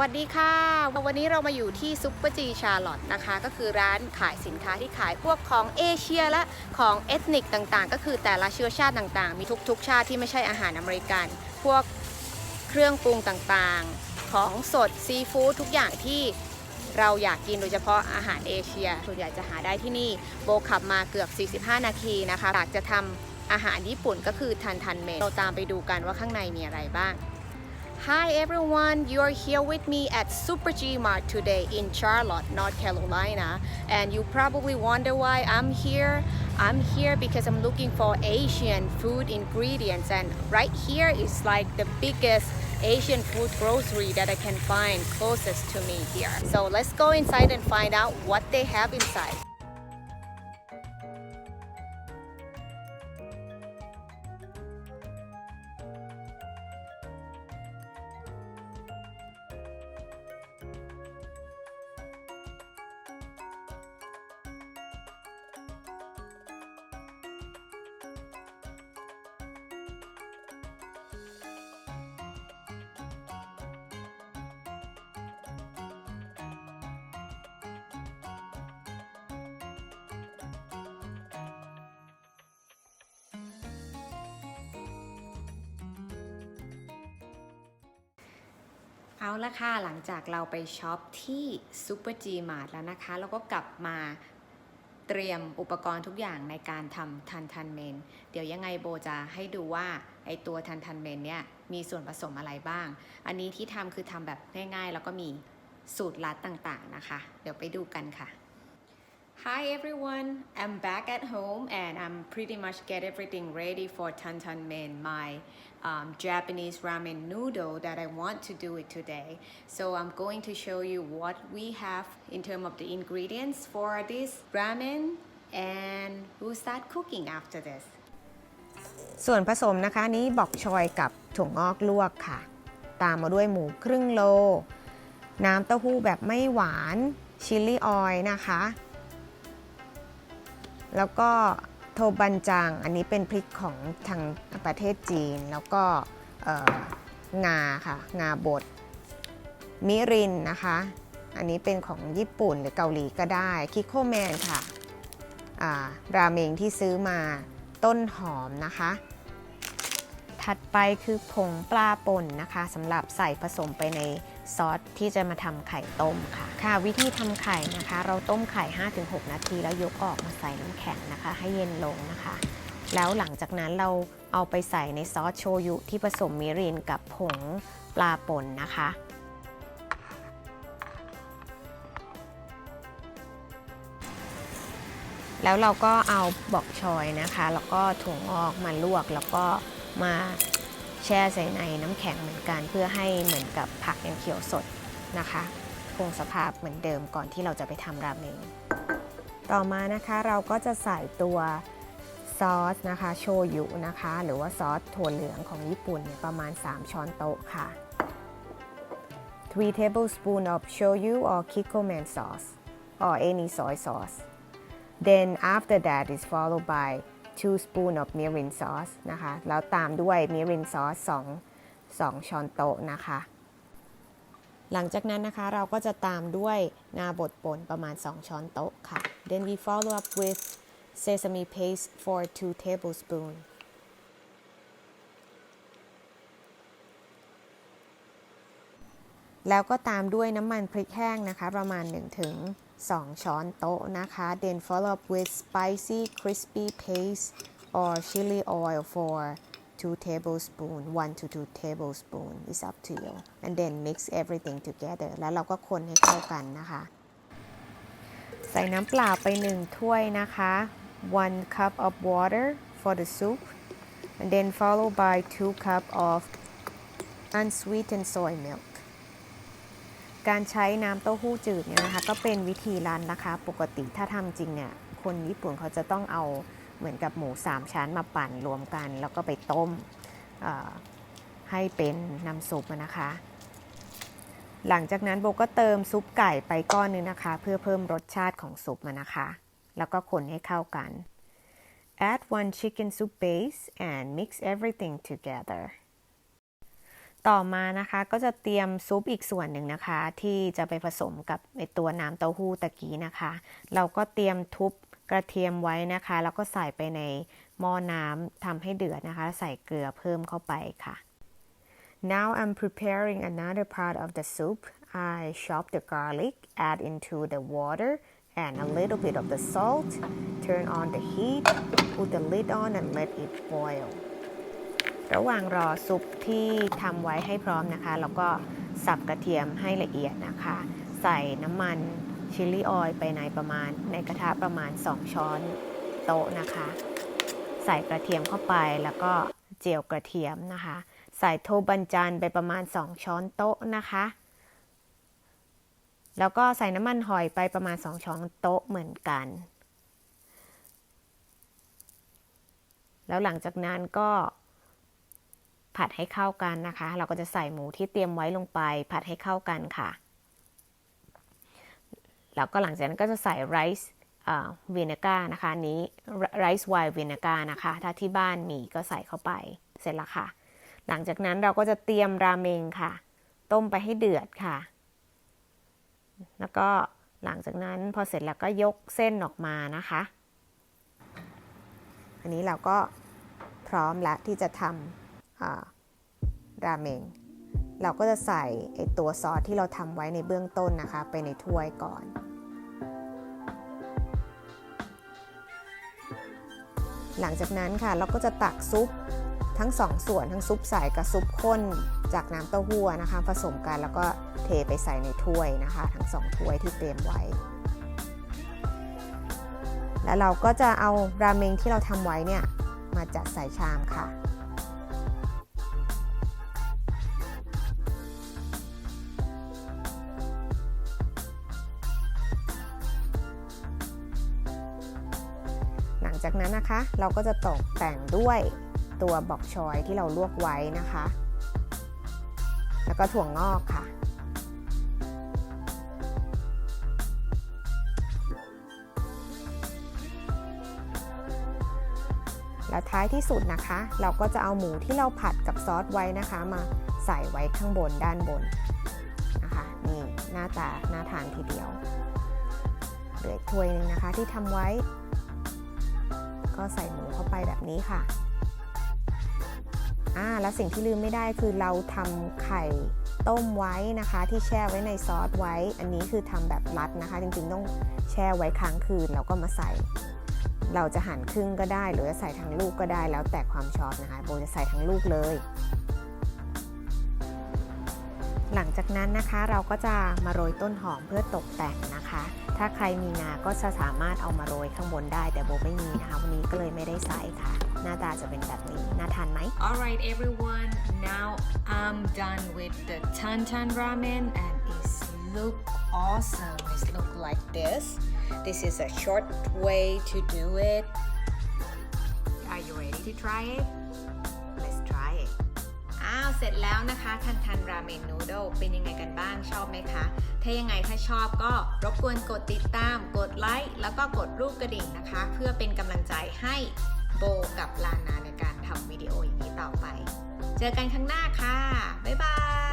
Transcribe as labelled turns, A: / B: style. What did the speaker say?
A: วัสดีค่ะ วันนี้เรามาอยู่ที่ซุปเปอร์จีชาร์ลอตนะคะ ก็คือร้านขายสินค้าที่ขายพวกของเอเชียและของเอทนิกต่างๆ ก็คือแต่ละเชื้อชาติต่างๆ มีทุกๆ ชาติที่ไม่ใช่อาหารอเมริกัน พวกเครื่องปรุงต่างๆ ของสดซีฟู้ดทุกอย่างที่เราอยากกินโดยเฉพาะอาหารเอเชีย ส่วนใหญ่จะหาได้ที่นี่โบขับมาเกือบ 45 นาทีนะคะอยากจะทำอาหารญี่ปุ่นก็คือทันทันเมนเราตามไปดูกันว่าข้างในมีอะไรบ้าง Hi everyone, you are here with me at Super G Mart today in Charlotte, North Carolina. And you probably wonder why I'm here. I'm here because I'm looking for Asian food ingredients and right here is like the biggest Asian food grocery that I can find closest to me here. So let's go inside and find out what they have inside. เอาละค่ะ หลังจากเราไปช็อปที่ Super G Mart แล้วนะคะ แล้วก็กลับมาเตรียมอุปกรณ์ทุกอย่างในการทำทันทันเมน เดี๋ยวยังไงโบจะให้ดูว่าไอตัวทันทันเมนเนี่ยมีส่วนผสมอะไรบ้าง อันนี้ที่ทำคือทำแบบง่ายๆ แล้วก็มีสูตรลัดต่างๆนะคะ เดี๋ยวไปดูกันค่ะ Hi everyone, I'm back at home and I'm pretty much get everything ready for Tantan Men, my um, Japanese ramen noodle that I want to do it today. So I'm going to show you what we have in terms of the ingredients for this ramen and we'll start cooking after this. ส่วนผสมนะคะนี้บอกชอยกับถั่วงอกลวกค่ะ ตามมาด้วยหมูครึ่งโล น้ำเต้าหู้แบบไม่หวานชิลลี่ออยล์นะคะ แล้วก็โทบันจังอันนี้เป็นพริกของทางประเทศจีน แล้วก็งาค่ะงาบดมิรินนะคะ อันนี้เป็นของญี่ปุ่นหรือเกาหลีก็ได้คิโคแมนค่ะาราเมงที่ซื้อมาต้นหอมนะคะ ถัดไปคือผงปลาป่นนะคะสำหรับใส่ผสมไปใน ซอสที่จะมาทำไข่ต้มค่ะ ค่ะ วิธีทำไข่นะคะ เราต้มไข่ 5-6 นาที แล้วยกออกมาใส่น้ำแข็งนะคะ ให้เย็นลงนะคะ แล้วหลังจากนั้นเราเอาไปใส่ในซอสโชยุที่ผสมมิรินกับผงปลาป่นนะคะแล้วเราก็เอาบอกชอยนะคะ แล้วก็ถั่วงอกมาลวกแล้วก็มา แช่ใส่ในน้ำแข็งเหมือนกัน เพื่อให้เหมือนกับผักยังเขียวสดนะคะคงสภาพเหมือนเดิมก่อนที่เราจะไปทำราเมงต่อมานะคะเราก็จะใส่ตัวซอสนะคะโชยุนะคะ หรือว่าซอสถั่วเหลืองของญี่ปุ่นประมาณ 3 ช้อนโต๊ะค่ะ 3 tablespoon of shoyu or kikkoman sauce or any soy sauce then after that is followed by 2 spoon of mirin sauce นะคะ แล้วตามด้วย mirin sauce 2 2 ช้อนโต๊ะนะคะ หลังจากนั้นนะคะ เราก็จะตามด้วยงาบดป่นประมาณ 2 ช้อนโต๊ะค่ะ then we follow up with sesame paste for 2 tablespoon แล้วก็ตามด้วยน้ำมันพริกแห้งนะคะ ประมาณ 1 ถึง 1-2 ช้อนโต๊ะนะคะ then follow up with spicy crispy paste or chili oil for 2 tablespoon 1 to 2 tablespoon is up to you and then mix everything together แล้วเราก็คนให้เข้ากันนะคะ ใส่น้ำเปล่าไป 1 ถ้วยนะคะ 1 cup of water for the soup and then followed by 2 cup of unsweetened soy milk การใช้น้ำเต้าหู้จืดเนี่ยนะคะก็เป็นวิธีร้านนะคะปกติถ้าทำจริงเนี่ยคนญี่ปุ่นเขาจะต้องเอาเหมือนกับหมู 3 ชั้นมาปั่นรวมกัน แล้วก็ไปต้มให้เป็นน้ำซุปนะคะ หลังจากนั้นโบก็เติมซุปไก่ไปก้อนนึงนะคะ เพื่อเพิ่มรสชาติของซุปนะคะ แล้วก็คนให้เข้ากัน add one chicken soup base and mix everything together ต่อมานะคะก็จะเตรียมซุปอีกส่วนหนึ่งนะคะ ที่จะไปผสมกับในตัวน้ำเต้าหู้ตะกี้นะคะ เราก็เตรียมทุบกระเทียมไว้นะคะ แล้วก็ใส่ไปในหม้อน้ำทำให้เดือดนะคะ ใส่เกลือเพิ่มเข้าไปค่ะ Now I'm preparing another part of the soup. I chop the garlic, add into the water and a little bit of the salt. Turn on the heat, put the lid on and let it boil. ระหว่างรอซุปที่ทำไว้ให้พร้อมนะคะ แล้วก็สับกระเทียมให้ละเอียดนะคะ ใส่น้ำมันชิลลี่ออยล์ไปในประมาณในกระทะประมาณ 2 ช้อนโต๊ะนะคะ ใส่กระเทียมเข้าไปแล้วก็เจียวกระเทียมนะคะ ใส่โทบันจันไปประมาณ 2 ช้อนโต๊ะนะคะ แล้วก็ใส่น้ำมันหอยไปประมาณ 2 ช้อนโต๊ะเหมือนกัน แล้วหลังจากนั้นก็ ผัดให้เข้ากันนะคะ เราก็จะใส่หมูที่เตรียมไว้ลงไป ผัดให้เข้ากันค่ะ แล้วก็หลังจากนั้นก็จะใส่ไรซ์วินก้านะคะนี้ไรซ์ไวน์วินก้านะคะ ถ้าที่บ้านมีก็ใส่เข้าไปเสร็จล้วค่ะ หลังจากนั้นเราก็จะเตรียมราเมงค่ะ ต้มไปให้เดือดค่ะ แล้วก็หลังจากนั้นพอเสร็จแล้วก็ยกเส้นออกมานะคะ อันนี้เราก็พร้อมแล้วที่จะทำ ราเมง เราก็จะใส่ไอตัวซอสที่เราทำไว้ในเบื้องต้นนะคะ ไปในถ้วยก่อน หลังจากนั้นค่ะเราก็จะตักซุปทั้งสองส่วนทั้งซุปใสกับซุปข้นจากน้ำเต้าหู้นะคะ ผสมกันแล้วก็เทไปใส่ในถ้วยนะคะ ทั้งสองถ้วยที่เตรียมไว้ แล้วเราก็จะเอาราเมงที่เราทำไว้เนี่ยมาจัดใส่ชามค่ะ จากนั้นนะคะ เราก็จะตกแต่งด้วยตัวบอกชอยที่เราลวกไว้นะคะ แล้วก็ถั่วงอกค่ะ แล้วท้ายที่สุดนะคะ เราก็จะเอาหมูที่เราผัดกับซอสไว้นะคะ มาใส่ไว้ข้างบนด้านบนนะคะนี่หน้าตาน่าทานทีเดียวเหลือถ้วยหนึงนะคะที่ทำไว้ ใส่หมูเข้าไปแบบนี้ค่ะอ่าแล้วสิ่งที่ลืมไม่ได้คือเราทำไข่ต้มไว้นะคะ ที่แช่ไว้ในซอสไว้ อันนี้คือทำแบบรัดนะคะ จริงๆต้องแช่ไว้ค้างคืนแล้วก็มาใส่ เราจะหั่นครึ่งก็ได้ หรือจะใส่ทั้งลูกก็ได้แล้วแต่ความชอบนะคะโบจะใส่ทั้งลูกเลย หลังจากนั้นนะคะเราก็จะมาโรยต้นหอมเพื่อตกแต่งนะคะ ถ้าใครมีงาก็จะสามารถเอามาโรยข้างบนได้ แต่โบไม่มีนะคะวันนี้ก็เลยไม่ได้ใส่ค่ะ หน้าตาจะเป็นแบบนี้ น่าทานไหม
B: Alright everyone, now I'm done with the Tantan ramen and it's look awesome. It's look like this. This is a short way to do it. Are you ready to try it? เสร็จแล้วนะคะทันทันราเมนนูโดเป็นยังไงกันบ้างชอบไหมคะ ถ้ายังไงถ้าชอบก็รบกวนกดติดตาม กดไลค์แล้วก็กดรูปกระดิ่งนะคะ เพื่อเป็นกำลังใจให้โบกับลานาในการทำวิดีโออย่างนี้ต่อไป เจอกันครั้งหน้าค่ะ บ๊ายบาย